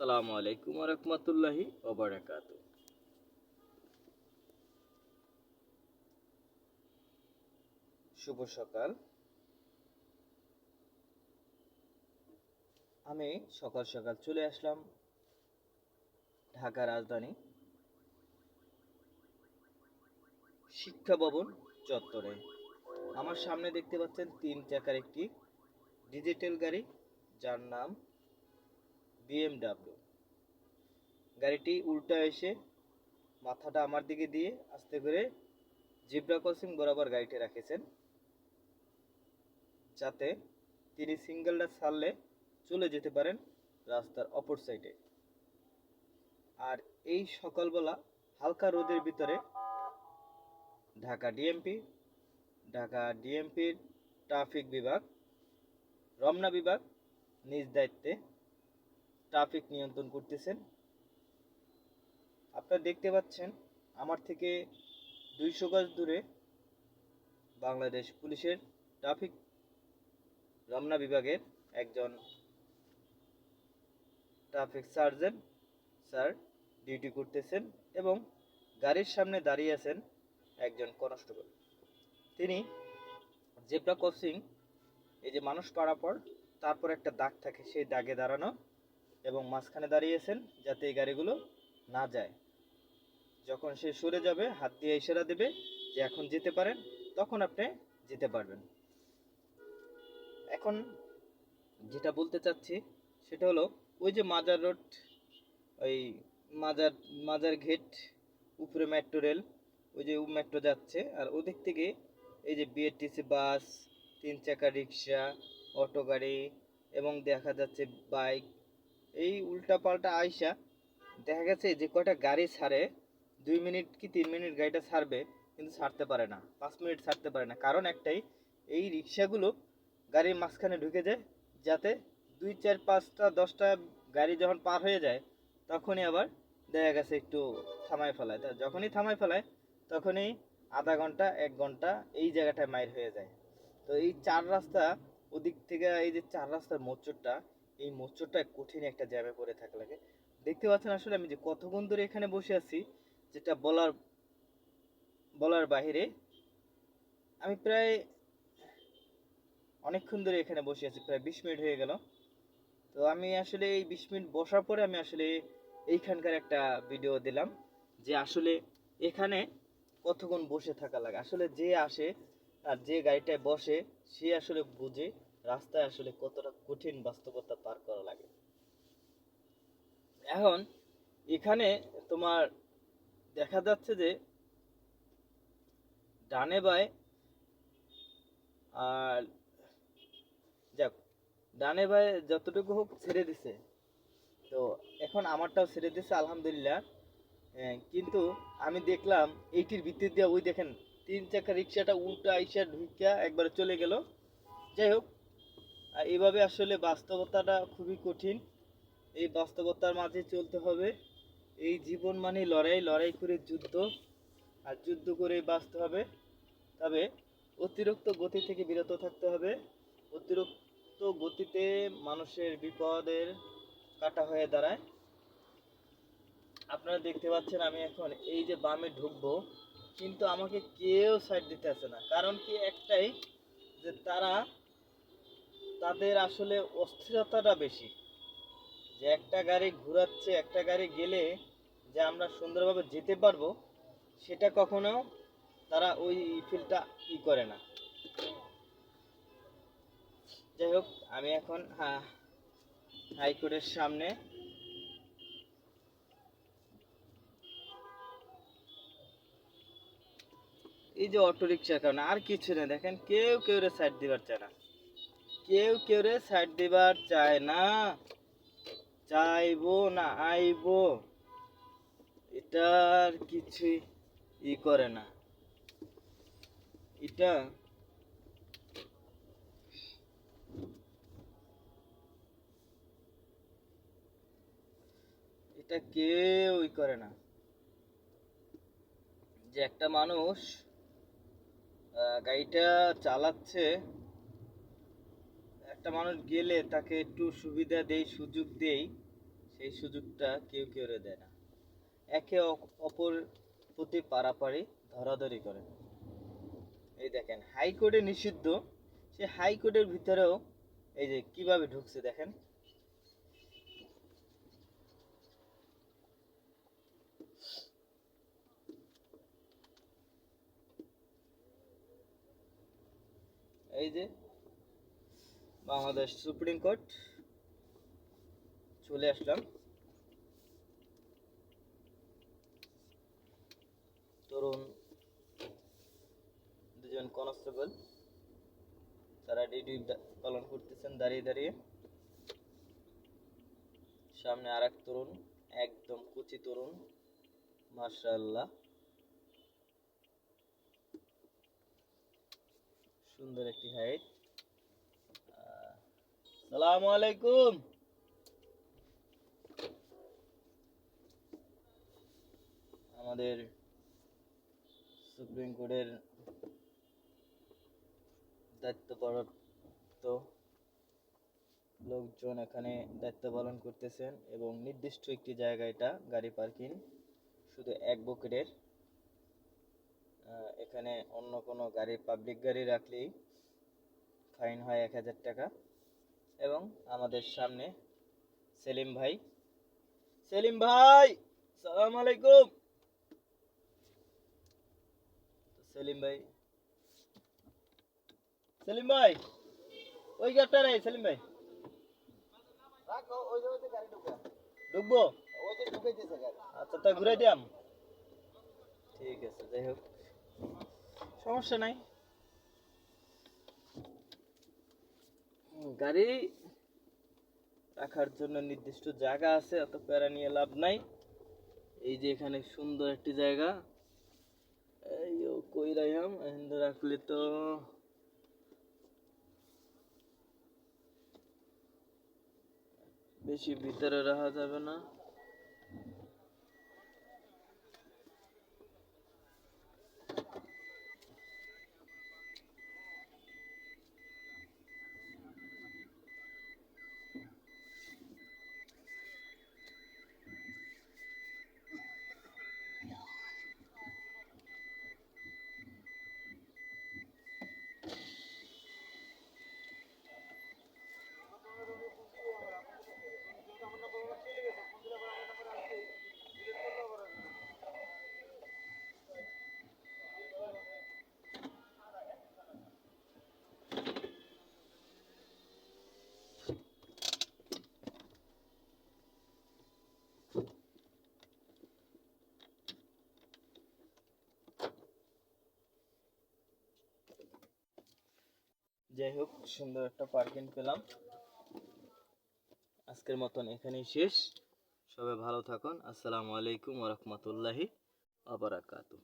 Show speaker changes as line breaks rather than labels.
আসসালামু আলাইকুম রহমতুল্লাহি ওবরাকাত শুভ সকাল। আমি সকাল সকাল চলে আসলাম ঢাকা রাজধানী শিক্ষা ভবন চত্বরে। আমার সামনে দেখতে পাচ্ছেন তিন চাকার একটি ডিজিটাল গাড়ি, যার নাম বিএমডাব্লিউ। গাড়িটি উল্টা এসে মাথাটা আমার দিকে দিয়ে আস্তে করে জিব্রা ক্রসিং বরাবর গাড়িটি রাখেছেন, যাতে তিনি সিঙ্গেলটা ছাড়লে চলে যেতে পারেন রাস্তার অপর সাইডে। আর এই সকালবেলা হালকা রোদের ভিতরে ঢাকা ডিএমপি, ঢাকা ডিএমপির ট্রাফিক বিভাগ, রমনা বিভাগ নিজ দায়িত্বে ট্রাফিক নিয়ন্ত্রণ করতেছেন। আপনারা দেখতে পাচ্ছেন, আমার থেকে দুইশো গজ দূরে বাংলাদেশ পুলিশের ট্রাফিক রমনা বিভাগের একজন ট্রাফিক সার্জেন্ট স্যার ডিউটি করতেছেন এবং গাড়ির সামনে দাঁড়িয়ে আছেন একজন কনস্টেবল। তিনি জেব্রা ক্রসিং, এই যে মানুষ পারাপর তারপর একটা দাগ থাকে, সেই দাগে দাঁড়ানো এবং মাঝখানে দাঁড়িয়েছেন যাতে এই গাড়িগুলো না যায়। যখন সে সরে যাবে, হাত দিয়ে ইশারা দেবে যে এখন যেতে পারেন, তখন আপনি যেতে পারবেন। এখন যেটা বলতে চাচ্ছি, সেটা হলো ওই যে মাজার রোড, ওই মাজার মাজার ঘেট, উপরে মেট্রো রেল, ওই যে মেট্রো যাচ্ছে, আর ওদিক থেকে এই যে বিএটিসি বাস, তিন চাকা রিক্সা, অটো গাড়ি এবং দেখা যাচ্ছে বাইক, এই উল্টা পাল্টা আইসা দেখা গেছে যে কয়টা গাড়ি ছাড়ে দুই মিনিট কি তিন মিনিট গাড়িটা ছাড়বে, কিন্তু ছাড়তে পারে না, পাঁচ মিনিট ছাড়তে পারে না। কারণ একটাই, এই রিক্সাগুলো গাড়ির মাঝখানে ঢুকে যায়, যাতে দুই, চার, পাঁচটা, দশটা গাড়ি যখন পার হয়ে যায়, তখনই আবার দেখা গেছে একটু থামায় ফেলায়। তা যখনই থামায় ফেলায়, তখনই আধা ঘণ্টা, এক ঘণ্টা এই জায়গাটায় মাইর হয়ে যায়। তো এই চার রাস্তা, ওদিক থেকে এই যে চার রাস্তার মোচরটা এই মোচরটা কঠিন একটা জ্যামে পড়ে থাকা লাগে। দেখতে পাচ্ছেন আসলে আমি যে কতক্ষণ ধরে এখানে বসে আছি যেটা বলার বলার বাহিরে, আমি প্রায় অনেকক্ষণ ধরে এখানে বসে আছি, প্রায় বিশ মিনিট হয়ে গেল। তো আমি আসলে এই বিশ মিনিট বসার পরে আমি আসলে এইখানকার একটা ভিডিও দিলাম, যে আসলে এখানে কতক্ষণ বসে থাকা লাগে। আসলে যে আসে আর যে গাড়িটায় বসে, সে আসলে বুঝে রাস্তায় আসলে কতটা কঠিন বাস্তবতা পার করা লাগে। এখন এখানে তোমার দেখা যাচ্ছে যে ডানে বায় আর যাক ডানে বায়ে যতটুকু হোক ছেড়ে দিছে। তো এখন আমারটাও ছেড়ে দিছে আলহামদুলিল্লাহ। হ্যাঁ, কিন্তু আমি দেখলাম এইটির ভিত্তি দিয়ে ওই দেখেন তিন চাকা রিক্সাটা উল্টা আইসা ঢুকিয়া একবারে চলে গেল। যাই হোক আর এইভাবে আসলে বাস্তবতাটা খুবই কঠিন। এই বাস্তবতার মাঝে চলতে হবে। এই জীবন মানে লড়াই লড়াই করে যুদ্ধ, আর যুদ্ধ করে বাঁচতে হবে। তবে অতিরিক্ত গতি থেকে বিরত থাকতে হবে। অতিরিক্ত গতিতে মানুষের বিপদের কাটা হয়ে দাঁড়ায়। আপনারা দেখতে পাচ্ছেন আমি এখন এই যে বামে ঢুকবো, কিন্তু আমাকে কেউ সাইড দিতে আসে না। কারণ কি একটাই, যে তারা তাদের আসলে অস্থিরতাটা বেশি। যে একটা গাড়ি ঘোরাচ্ছে, একটা গাড়ি গেলে যে আমরা সুন্দরভাবে যেতে পারব, সেটা কখনো তারা ওই ফিলটা ই করে না। যাই হোক, আমি এখন হ্যাঁ হাইকোর্টের সামনে। এই যে অটো রিক্সার কারণে আর কিছু না, দেখেন, কেউ কেউ রে সাইড দিবার চায় না। কেউ কেউ রে সাইড দিবার চায় না। চাইব না, আইবো। এটার কিছুই ই করে না। এটা এটা কেউই করে না। যে একটা মানুষ গাড়িটা চালাচ্ছে, একটা মানুষ গেলে তাকে একটু সুবিধা দেই, সুযোগ দেই, সেই সুযোগটা কেউ কেউ দেয় না। একে অপর প্রতি পারাপারি ধরাধরি করে। এই দেখেন, হাইকোর্টে নিষিদ্ধ। সে হাইকোর্টের ভিতরেও এই যে কীভাবে ঢুকছে দেখেন। এই যে বাংলাদেশ সুপ্রিম কোর্ট, চলে আসলাম। তরুণ দুজন কনস্টেবল তারা ডিউটি পালন করতেছেন দাঁড়িয়ে দাঁড়িয়ে। সামনে আর এক তরুণ, একদম কুচি তরুণ মার্শাল্লাহ সুন্দর একটি হাইট সালাম আলাইকুম। আমাদের সুপ্রিম কোর্টের দায়িত্বপ্রাপ্ত লোকজন এখানে দায়িত্ব পালন করতেছেন এবং নির্দিষ্ট একটি জায়গা এটা গাড়ি পার্কিং, শুধু এক বকেটের। এখানে অন্য কোনো গাড়ি, পাবলিক গাড়ি রাখলেই ফাইন হয় এক হাজার টাকা। এবং আমাদের সামনে সেলিম ভাই। সেলিম ভাই, সালাম আলাইকুম তো সেলিম ভাই। সেলিম ভাই ওই গেটটা রে সেলিম ভাই।
রাখো ওই জায়গাতে গাড়ি ঢুকে।
ঢুকবো?
ওই যে ঢুকে গাড়ি।
আচ্ছা তা ঘুরে দিয়াম ঠিক আছে যাই হোক। সমস্যা নাই। গাড়ি রাখার জন্য নির্দিষ্ট জায়গা আছে অত প্যারা নিয়ে লাভ নাই। এই যে এখানে সুন্দর একটি জায়গা। কই এখানে রাখলে তো বেশি ভিতরে রাখা যাবে না যাই হোক, সুন্দর একটা পার্কিং পেলাম। আজকের মতন এখানেই শেষ। সবাই ভালো থাকুন। আসসালামু আলাইকুম ওরহমতুল্লাহি আবরাকাতু